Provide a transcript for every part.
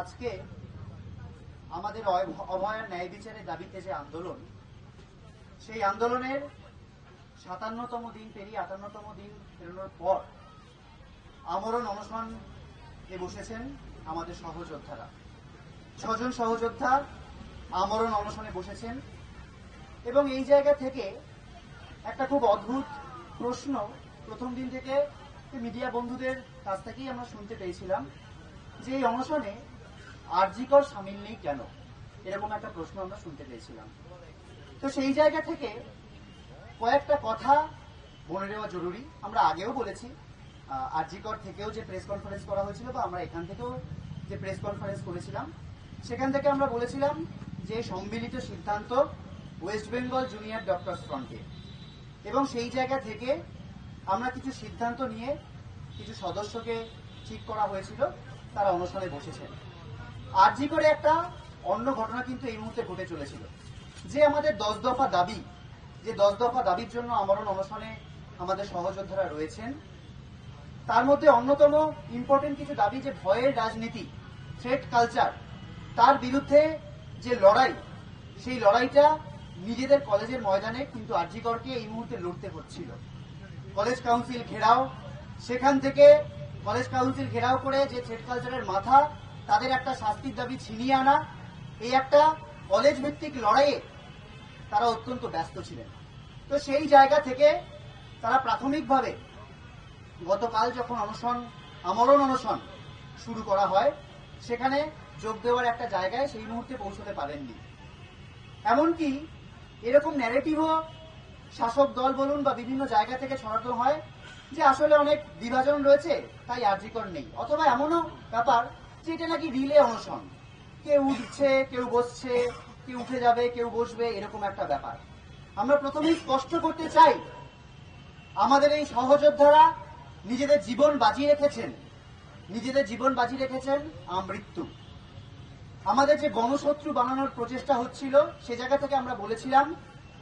আজকে আমাদের অভয়ার ন্যায় বিচারের দাবিতে যে আন্দোলন, সেই আন্দোলনের সাতান্নতম দিন পেরিয়ে আটান্নতম দিন পেরোনোর পর আমরণ অনশন এ বসেছেন আমাদের সহযোদ্ধারা। ছজন সহযোদ্ধা আমরণ অনশনে বসেছেন এবং এই জায়গা থেকে একটা খুব অদ্ভুত প্রশ্ন প্রথম দিন থেকে মিডিয়া বন্ধুদের কাছ থেকেই আমরা শুনতে পেয়েছিলাম যে এই অনশনে আরজিকর সামিল নেই কেন? এরকম একটা প্রশ্ন আমরা শুনতে পেয়েছিলাম। তো সেই জায়গা থেকে কয়েকটা কথা বলে নেওয়া জরুরি। আমরা আগেও বলেছি আরজিকর থেকেও যে প্রেস কনফারেন্স করা হয়েছিল বা আমরা এখান থেকেও যে প্রেস কনফারেন্স করেছিলাম, সেখান থেকে আমরা বলেছিলাম যে সম্মিলিত সিদ্ধান্ত ওয়েস্ট বেঙ্গল জুনিয়র ডক্টরস ফ্রন্টে এবং সেই জায়গা থেকে আমরা কিছু সিদ্ধান্ত নিয়ে কিছু সদস্যকে ঠিক করা হয়েছিল, তারা অনশনে বসেছেন। আরজি করে একটা অন্য ঘটনা কিন্তু এই মুহূর্তে ঘটে চলেছিল। যে আমাদের দশ দফা দাবি, যে দশ দফা দাবির জন্য আমরণ অনশনে আমাদের সহযোদ্ধারা রয়েছেন, তার মধ্যে অন্যতম ইম্পর্টেন্ট কিছু দাবি যে ভয়ের রাজনীতি থ্রেট কালচার তার বিরুদ্ধে যে লড়াই, সেই লড়াইটা নিজেদের কলেজের ময়দানে কিন্তু আরজিকরকে এই মুহূর্তে লড়তে হচ্ছিল। কলেজ কাউন্সিল ঘেরাও, সেখান থেকে কলেজ কাউন্সিল ঘেরাও করে যে থ্রেড কালচারের মাথা তাদের একটা শাস্তির দাবি ছিনিয়ে আনা, এই একটা কলেজ ভিত্তিক লড়াইয়ে তারা অত্যন্ত ব্যস্ত ছিলেন। তো সেই জায়গা থেকে তারা প্রাথমিকভাবে গতকাল যখন অনশন, আমরণ অনশন শুরু করা হয়, সেখানে যোগ দেওয়ার একটা জায়গায় সেই মুহূর্তে পৌঁছতে পারেননি। এমনকি এরকম ন্যারেটিভও শাসক দল বলুন বা বিভিন্ন জায়গা থেকে ছড়ানো হয় যে আসলে অনেক বিভাজন রয়েছে, তাই আর্যিকর নেই। অথবা এমনও ব্যাপার এটা নাকি রিলে অনশন। কেউ উঠছে, কেউ বসছে, কেউ উঠে যাবে, কেউ বসবে, এরকম একটা ব্যাপার। আমরা প্রথমেই স্পষ্ট করতে চাই, আমাদের এই সহযোদ্ধারা নিজেদের জীবন বাজি রেখেছেন। নিজেদের জীবন বাজি রেখেছেন আমৃত্যু। আমাদের যে গণশত্রু বানানোর প্রচেষ্টা হচ্ছিল, সে জায়গা থেকে আমরা বলেছিলাম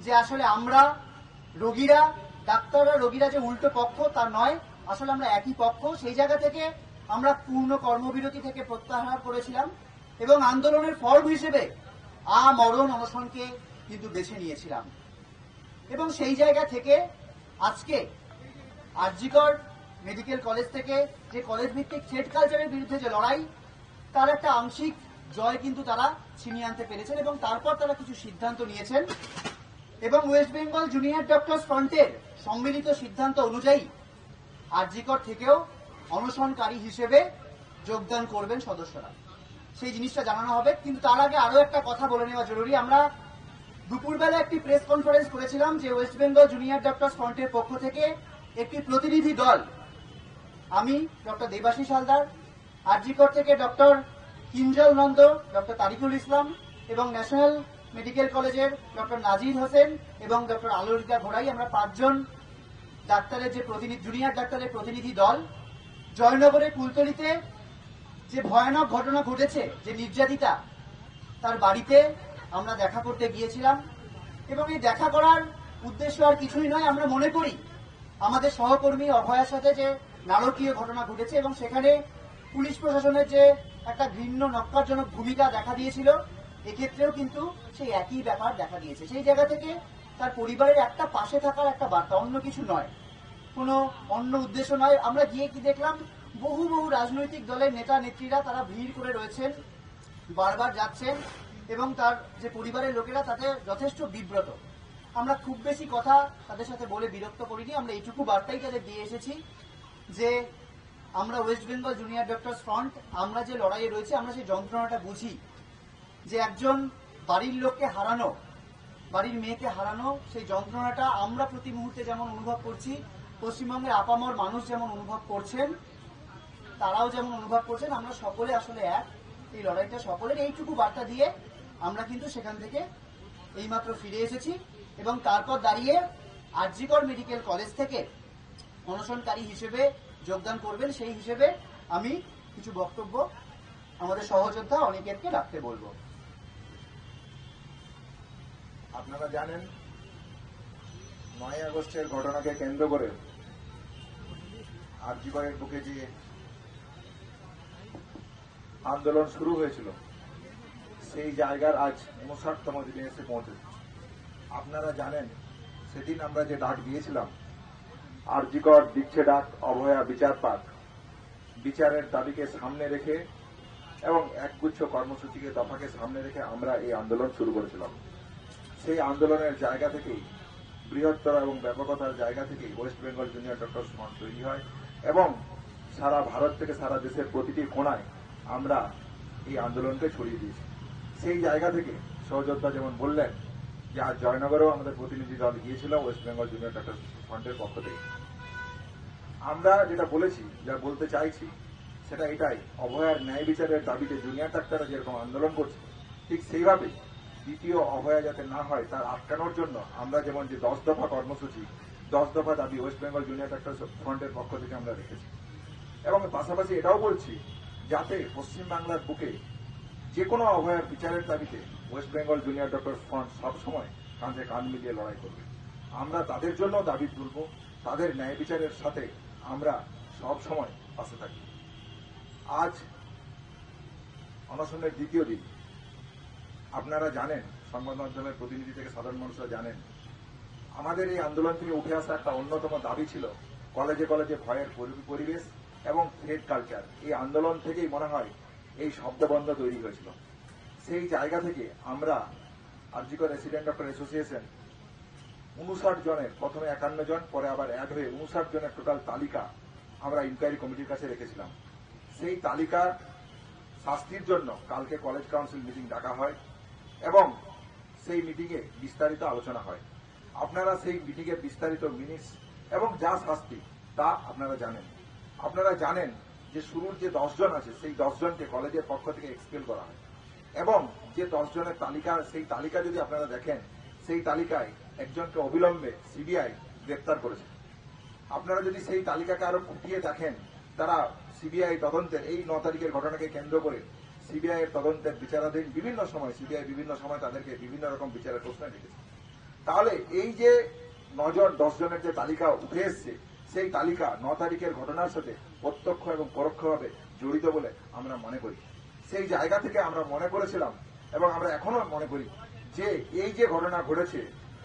যে আসলে আমরা রোগীরা, ডাক্তাররা, রোগীরা যে উল্টো পক্ষ, তা নয়, আসলে আমরা একই পক্ষ। সেই জায়গা থেকে আমরা পূর্ণ কর্মবিরতি থেকে প্রত্যাহার করেছিলাম এবং আন্দোলনের ফর্ম হিসেবে আমরণ অনশনকে কিন্তু বেছে নিয়েছিলাম। এবং সেই জায়গা থেকে আজকে আরজিকর মেডিকেল কলেজ থেকে যে কলেজ ভিত্তিক থ্রেড কালচারের বিরুদ্ধে যে লড়াই, তার একটা আংশিক জয় কিন্তু তারা ছিনিয়ে আনতে পেরেছেন এবং তারপর তারা কিছু সিদ্ধান্ত নিয়েছেন। এবং ওয়েস্ট বেঙ্গল জুনিয়র ডক্টর ফ্রন্টের সম্মিলিত সিদ্ধান্ত অনুযায়ী আরজিকর থেকেও অনশনকারী হিসেবে যোগদান করবেন সদস্যরা। সেই জিনিসটা জানানো হবে। কিন্তু তার আগে আরও একটা কথা বলে নেওয়া জরুরি। আমরা দুপুরবেলা একটি প্রেস কনফারেন্স করেছিলাম যে ওয়েস্ট বেঙ্গল জুনিয়র ডক্টর ফ্রন্টের পক্ষ থেকে একটি প্রতিনিধি দল, আমি ডক্টর দেবাশিস হালদার আরজিকর থেকে ডক্টর কিঞ্জল নন্দ, ডক্টর তারিকুল ইসলাম এবং ন্যাশনাল মেডিকেল কলেজের ডক্টর নাজির হোসেন এবং ডক্টর আলোরিকা ঘোড়াই, আমরা পাঁচজন ডাক্তারের যে প্রতিনিধি, জুনিয়র ডাক্তারের প্রতিনিধি দল জয়নগরের কুলতলিতে যে ভয়ানক ঘটনা ঘটেছে, যে নির্যাতিতা, তার বাড়িতে আমরা দেখা করতে গিয়েছিলাম। এবং এই দেখা করার উদ্দেশ্য আর কিছুই নয়, আমরা মনে করি আমাদের সহকর্মী অভয়ার সাথে যে নারকীয় ঘটনা ঘটেছে এবং সেখানে পুলিশ প্রশাসনের যে একটা ঘৃণ্য নক্কারজনক ভূমিকা দেখা দিয়েছিল, এক্ষেত্রেও কিন্তু সেই একই ব্যাপার দেখা দিয়েছে। সেই জায়গা থেকে তার পরিবারের একটা পাশে থাকার একটা বার্তা, অন্য কিছু নয়। কোনো অন্য উদ্দেশ্য নয় আমরা গিয়ে কি দেখলাম? বহু বহু রাজনৈতিক দলের নেতা, নেত্রীরা তারা ভিড় করে রয়েছেন, বারবার যাচ্ছেন এবং তার যে পরিবারের লোকেরা তাতে যথেষ্ট বিব্রত। আমরা খুব বেশি কথা তাদের সাথে বলে বিরক্ত করিনি, আমরা এইটুকু বার্তাই তাদের দিয়ে এসেছি যে আমরা West Bengal junior doctors front, আমরা যে লড়াইয়ে রয়েছে, আমরা সেই যন্ত্রণাটা বুঝি যে একজন বাড়ির লোককে হারানো, বাড়ির মেয়েকে হারানো, সেই যন্ত্রণাটা আমরা প্রতি মুহূর্তে যেমন অনুভব করছি পশ্চিমবঙ্গের আপামর মানুষ যেমন অনুভব করছেন, তারাও যেমন অনুভব করছেন, আমরা সকলে আসলে এক। এই লড়াইটা সকলের, এইটুকু বার্তা দিয়ে আমরা কিন্তু সেখান থেকে এইমাত্র ফিরে এসেছি এবং তারপর দাঁড়িয়ে আরজিকর মেডিকেল কলেজ থেকে অনশনকারী হিসেবে যোগদান করবেন। সেই হিসেবে আমি কিছু বক্তব্য আমাদের সহযোদ্ধা অনেকেরকে রাখতে বলব। আপনারা জানেন নয় আগস্টের ঘটনাকে কেন্দ্র করে আরজিকরের বুকে যে আন্দোলন শুরু হয়েছিল, সেই জায়গার আজ উনষাটতম দিনে এসে পৌঁছেছে আপনারা জানেন, সেদিন আমরা যে ডাক দিয়েছিলাম, আরজিকর দিচ্ছে ডাক, অভয়া বিচার পাক, বিচারের দাবিকে সামনে রেখে এবং একগুচ্ছ কর্মসূচিকে, দফাকে সামনে রেখে আমরা এই আন্দোলন শুরু করেছিলাম। সেই আন্দোলনের জায়গা থেকেই, বৃহত্তর এবং ব্যাপকতার জায়গা থেকেই West Bengal junior doctor front তৈরি হয়। এবং সারা ভারত থেকে সারা দেশের প্রতিটি কোণায় আমরা এই আন্দোলনকে ছড়িয়ে দিয়েছি। সেই জায়গা থেকে সহযোদ্ধা যেমন বললেন যে আজ জয়নগরেও আমাদের প্রতিনিধি দল গিয়েছিল ওয়েস্ট বেঙ্গল জুনিয়র ডক্টর ফ্রন্টের পক্ষ থেকে। আমরা যেটা বলেছি, যা বলতে চাইছি, সেটা এটাই। অভয়ার ন্যায় বিচারের দাবিতে জুনিয়র ডাক্তাররা যেরকম আন্দোলন করছে, ঠিক সেইভাবে দ্বিতীয় অভয়া যাতে না হয়, তার আটকানোর জন্য আমরা যেমন যে দশ দফা কর্মসূচি দশ দফা দাবি ওয়েস্ট বেঙ্গল জুনিয়র ডাক্তার ফ্রন্টের পক্ষ থেকে আমরা রেখেছি। এবং পাশাপাশি এটাও বলছি, যাতে পশ্চিমবাংলার বুকে যে কোনো অভয়ার বিচারের দাবিতে West Bengal junior doctor front সবসময় কাঁধে কান মিলিয়ে লড়াই করবে। আমরা তাদের জন্য দাবি তুলব, তাদের ন্যায় বিচারের সাথে আমরা সব সময় পাশে থাকি। আজ অনশনের দ্বিতীয় দিন। আপনারা জানেন, সংবাদ মাধ্যমের প্রতিনিধি থেকে সাধারণ মানুষরা জানেন আমাদের এই আন্দোলন থেকে উঠে আসা একটা অন্যতম দাবি ছিল কলেজে কলেজে ভয়ের পরিবেশ এবং থ্রেড কালচার। এই আন্দোলন থেকেই মনে হয় এই শব্দবন্ধ তৈরি হয়েছিল। সেই জায়গা থেকে আমরা আর্জিকর রেসিডেন্ট ডক্টর অ্যাসোসিয়েশন উনষাট জনের প্রথমে একান্ন জন, পরে আবার অ্যাড হয়ে উনষাট জনের টোটাল তালিকা আমরা ইনকোয়ারি কমিটির কাছে রেখেছিলাম। সেই তালিকার শাস্তির জন্য কালকে কলেজ কাউন্সিল মিটিং ডাকা হয় এবং সেই মিটিংয়ে বিস্তারিত আলোচনা হয়। আপনারা সেই মিটিংয়ে বিস্তারিত মিনিটস এবং যা শাস্তি, তা আপনারা জানেন। আপনারা জানেন যে শুরুর যে দশজন আছে, সেই দশজনকে কলেজের পক্ষ থেকে এক্সপেল করা হয়। এবং যে দশজনের তালিকা, সেই তালিকা যদি আপনারা দেখেন, সেই তালিকায় একজনকে অবিলম্বে সিবিআই গ্রেপ্তার করেছে। আপনারা যদি সেই তালিকাকে আরও খুঁটিয়ে দেখেন, তারা সিবিআই তদন্তের, এই ন তারিখের ঘটনাকে কেন্দ্র করে সিবিআই এর তদন্তের বিচারাধীন বিভিন্ন সময় সিবিআই বিভিন্ন সময় তাদেরকে বিভিন্ন রকম বিচারের প্রশ্ন রেখেছে তাহলে এই যে নজন দশ জনের যে তালিকা উঠে এসছে, সেই তালিকা ন তারিখের ঘটনার সাথে প্রত্যক্ষ এবং পরোক্ষভাবে জড়িত বলে আমরা মনে করি। সেই জায়গা থেকে আমরা মনে করেছিলাম এবং আমরা এখনও মনে করি যে এই যে ঘটনা ঘটেছে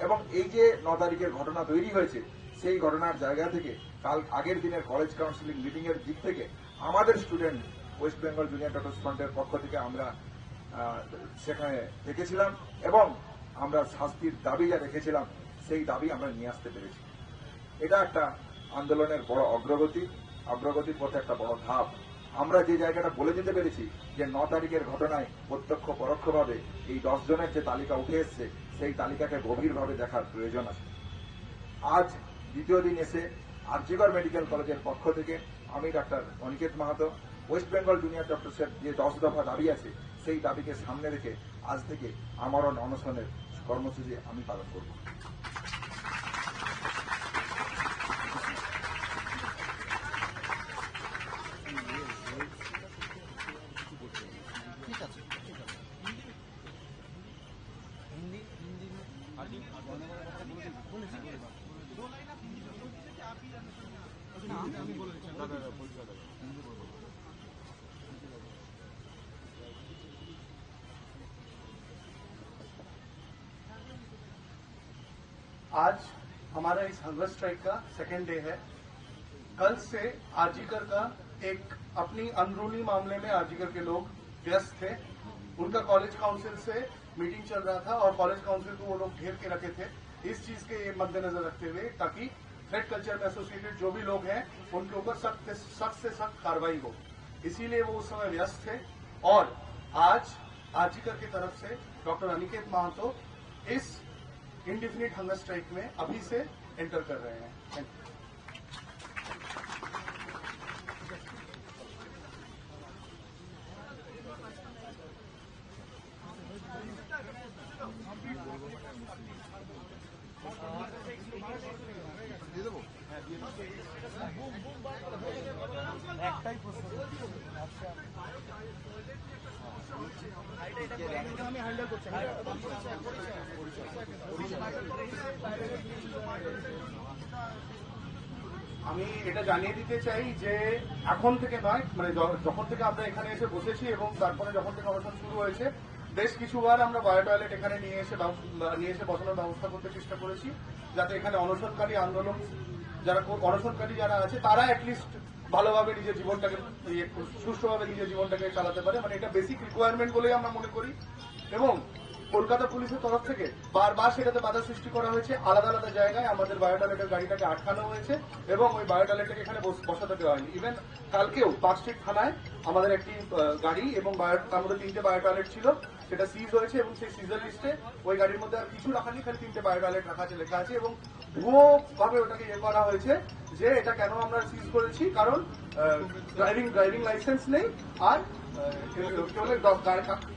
এবং এই যে ন তারিখের ঘটনা তৈরি হয়েছে, সেই ঘটনার জায়গা থেকে কাল আগের দিনের কলেজ কাউন্সিলিং মিটিং এর দিক থেকে আমাদের student West Bengal junior doctor ফ্রন্টের পক্ষ থেকে আমরা সেখানে দেখেছিলাম এবং আমরা শাস্তির দাবি যা রেখেছিলাম, সেই দাবি আমরা নিয়ে আসতে পেরেছি। এটা একটা আন্দোলনের বড় অগ্রগতি। অগ্রগতির পথে একটা বড় ধাপ। আমরা যে জায়গাটা বলে যেতে পেরেছি যে ন তারিখের ঘটনায় প্রত্যক্ষ পরোক্ষভাবে এই দশ জনের যে তালিকা উঠে এসছে, সেই তালিকাকে গভীরভাবে দেখার প্রয়োজন আছে। আজ দ্বিতীয় দিন এসে আরজিগর মেডিকেল কলেজের পক্ষ থেকে আমি ডাক্তার অনিকেত মাহাতো, ওয়েস্ট বেঙ্গল জুনিয়র ডক্টরসের যে দশ দফা দাবি আছে, সেই দাবিকে সামনে রেখে আজ থেকে আমরণ অনশনের কর্মসূচি আমি পালন করব। आज हमारा इस हंगर स्ट्राइक का सेकेंड डे है। कल से आजीकर का एक अपनी अंदरूनी मामले में आजीकर के लोग व्यस्त थे। उनका कॉलेज काउंसिल से मीटिंग चल रहा था और कॉलेज काउंसिल को वो लोग घेर के रखे थे इस चीज़ के मद्देनजर रखते हुए, ताकि थ्रेड कल्चर में एसोसिएटेड जो भी लोग हैं, उनके ऊपर सख्त सख्त से सख्त कार्रवाई हो। इसीलिए वो उस समय व्यस्त थे। और आज आजीकर की तरफ़ से डॉक्टर अनिकेत महातो इस इनडिफिनिट हंगर स्ट्राइक में अभी से एंटर कर रहे हैं। আমি এটা জানিয়ে দিতে চাই যে এখন থেকে নয় মানে যখন থেকে আমরা এখানে এসে বসেছি এবং তারপরে যখন থেকে অনশন শুরু হয়েছে, বেশ কিছুবার আমরা বায়ো টয়লেট এখানে নিয়ে এসে নিয়ে এসে বসানোর ব্যবস্থা করতে চেষ্টা করেছি, যাতে এখানে অনশনকারী আন্দোলন, যারা অনশনকারী যারা আছে, তারা অ্যাটলিস্ট ভালোভাবে নিজের জীবনটাকে ইয়ে, সুষ্ঠুভাবে নিজের জীবনটাকে চালাতে পারে। মানে এটা বেসিক রিকোয়ারমেন্ট বলেই আমরা মনে করি। এবং কলকাতা পুলিশের তরফ থেকে বারবার সেটাতে বাধা সৃষ্টি করা হয়েছে। আলাদা আলাদা জায়গায় আমাদের বায়োটয়লেটের গাড়িটাকে আটকানো হয়েছে এবং ওই বায়োটয়লেটটাকে এখানে বস- বসাতে দেওয়া হয়নি। ইভেন কালকেও পার্ক স্ট্রিট থানায় আমাদের একটি গাড়ি এবং তার মধ্যে তিনটে বায়োটয়লেট ছিল, সেটা সিজ হয়েছে এবং সেই সিজার লিস্টে ওই গাড়ির মধ্যে আর কিছু রাখা নেই, খালি তিনটে বায়োটয়লেট রাখা আছে, লেখা আছে এবং ভুয়ো ভাবে ওটাকে ইয়ে করা হয়েছে যে এটা কেন আমরা সিজ করেছি, কারণ ড্রাইভিং ড্রাইভিং লাইসেন্স নেই আর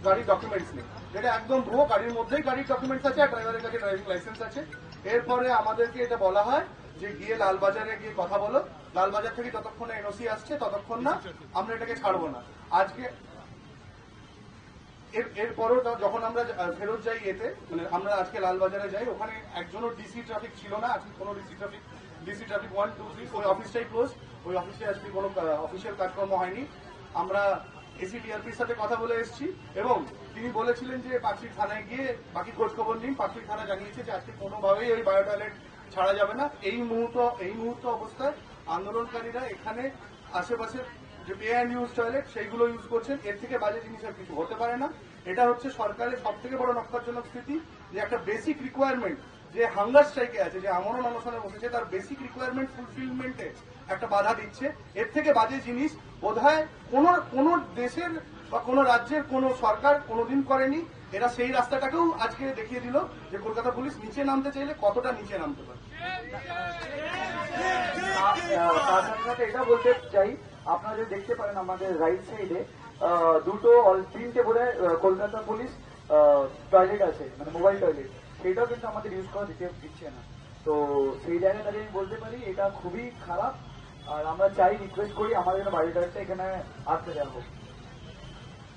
গাড়ির ডকুমেন্টস নেই। যেটা একদম ভুয়ো গাড়ির মধ্যেই গাড়ির ডকুমেন্টস আছে, আর ড্রাইভারের কাছে ড্রাইভিং লাইসেন্স আছে। এরপরে আমাদেরকে এটা বলা হয় যে গিয়ে লালবাজারে গিয়ে কথা বলো। লালবাজার থেকে যতক্ষণ এনওসি আসছে, ততক্ষণ না আমরা এটাকে ছাড়বো না। আজকে এর, এরপরও যখন আমরা ফেরত যাই এতে মানে আমরা আজকে লালবাজারে যাই, ওখানে একজনও ডিসি ট্রাফিক ছিল না, আজকে কোনো DC traffic DC traffic one two three ওই অফিসটাই ক্লোজ ওই অফিসে আজকে কোনো অফিসিয়াল কাজকর্ম হয়নি। আমরা এসি ডিআরপির সাথে কথা বলে এসেছি এবং তিনি বলেছিলেন যে পাখির থানায় গিয়ে বাকি খোঁজ খবর নিন। পাখির থানা জানিয়েছে যে আজকে কোনোভাবেই ওই বায়ো টয়লেট ছাড়া যাবে না। এই মুহূর্ত এই মুহূর্ত অবস্থায় আন্দোলনকারীরা এখানে আশেপাশে যে পে অ্যান্ড ইউজ টয়লেট সেইগুলো ইউজ করছেন। এর থেকে বাজে জিনিস আর কিছু হতে পারে না। এটা হচ্ছে সরকারের সব থেকে বড় নক্ষরজনক স্থিতি যে একটা বেসিক রিকোয়ারমেন্ট যে হাঙ্গার স্ট্রাইকে আছে, যে আমরণ অনশনে বসেছে, তার বেসিক রিকোয়ারমেন্ট ফুলফিলমেন্টে একটা বাধা দিচ্ছে। এর থেকে বাজে জিনিস, বোধহয় কোনো কোনো দেশের বা কোনো রাজ্যের কোনো সরকার কোনোদিন করেনি। এরা সেই রাস্তাটাকেও আজকে দেখিয়ে দিল যে কলকাতা পুলিশ নিচে নামতে চাইলে কতটা নিচে নামতে পারে। তার সাথে সাথে এটা বলতে চাই, আপনারা দেখতে পারেন আমাদের রাইট সাইডে দুটো তিনটে বোধ কলকাতা পুলিশ টয়লেট আছে মানে মোবাইল টয়লেট সেটাও কিন্তু আমাদের ইউজ করা দিতে দিচ্ছে না। তো সেই জায়গায় দাঁড়িয়ে আমি বলতে পারি, এটা খুবই খারাপ। আর আমরা চাই রিকোয়েস্ট করি, আমাদের বাড়িটাকে এখানে আসতে দেওয়া হোক।